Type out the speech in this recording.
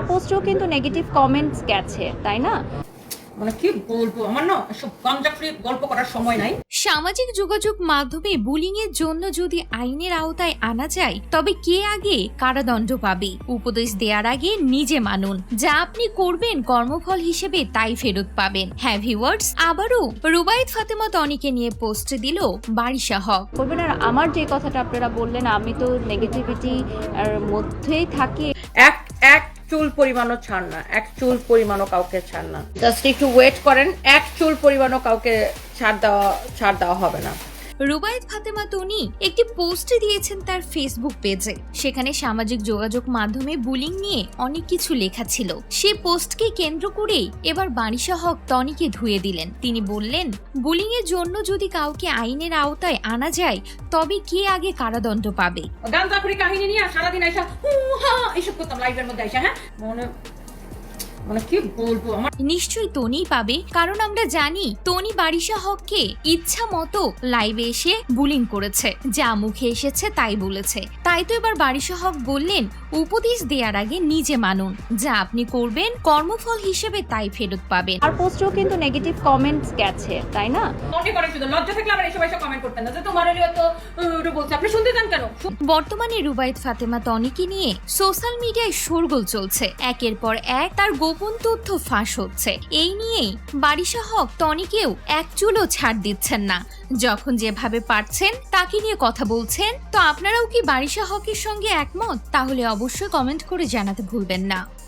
তার পোস্টেও কিন্তু negative comments গেছে তাই না? মানে কি বলব? আমার না গাঞ্জা গল্প করার সময় নাই। সামাজিক যোগাযোগ মাধ্যমে বুলিং এর জন্য যদি আইনের আওতায় আনা যায় তবে কে আগে কারাদণ্ড পাবে? উপদেশ দেওয়ার আগে নিজে মানুন। যা আপনি করবেন কর্মফল হিসেবে তাই ফেরত পাবেন। হ্যাঁ ভিউয়ার্স আবারও রুবাইদ ফাতেমা তনিকে নিয়ে পোস্ট দিল বারিশা হক। করবেন আর আমার যে কথাটা আপনারা বললেন আমি তো নেগেটিভিটি মধ্যেই থাকি। এক এক চুল পরিমাণও ছাড় না, এক চুল পরিমাণও কাউকে ছাড় না। জাস্ট একটু ওয়েট করেন, এক চুল পরিমাণও কাউকে ছাড় দেওয়া ছাড় দেওয়া হবে না। রুবায়েত ফাতেমা তনি একটি পোস্ট দিয়েছেন তার ফেসবুক পেজে। সেখানে সামাজিক যোগাযোগ মাধ্যমে বুলিং নিয়ে অনেক কিছু লেখা ছিল। সে পোস্টকে কেন্দ্র করেই এবার বারিশা হক তনিকে ধুয়ে দিলেন। তিনি বললেন, বুলিং এর জন্য যদি কাউকে আইনের আওতায় আনা যায়, তবে কে আগে কারাদণ্ড পাবে? গাঞ্জা কাহিনী নিয়ে সারাদিন আইসা এইসব করতাম লাইভের মধ্যে আইসা হ্যাঁ? মনে মানে কি বলব? আমার নিশ্চয়ই তনিই পাবে কারণ আমরা জানি তনি বারিশা হককে ইচ্ছা মতো লাইভে এসে বুলিং করেছে। যা মুখে এসেছে তাই বলেছে। তাই তো এবার বারিশা হক বললেন উপদেশ দেওয়ার আগে নিজে মানুন। যা আপনি করবেন কর্মফল হিসেবে তাই ফেরত পাবেন। তার পোস্টেও কিন্তু নেগেটিভ কমেন্টস গেছে তাই না? মনে করে শুধু লজ্জা থাকলে এইসব এসব কমেন্ট করতেন না। যে তোমার হলে তো উহ, বলছে। আপনি শুনতে চান কেন? বর্তমানে রুবায়েত ফাতেমা তনিকে নিয়ে সোশ্যাল মিডিয়ায় শোরগোল চলছে। একের পর এক তার গোপন তথ্য ফাঁস হচ্ছে। এই নিয়েই বারিশা হক তনিকেও এক চুলও ছাড় দিচ্ছেন না। যখন যেভাবে পারছেন, তাকে নিয়ে কথা বলছেন। তো আপনারাও কি বারিশা হকের সঙ্গে একমত? তাহলে অবশ্যই কমেন্ট করে জানাতে ভুলবেন না।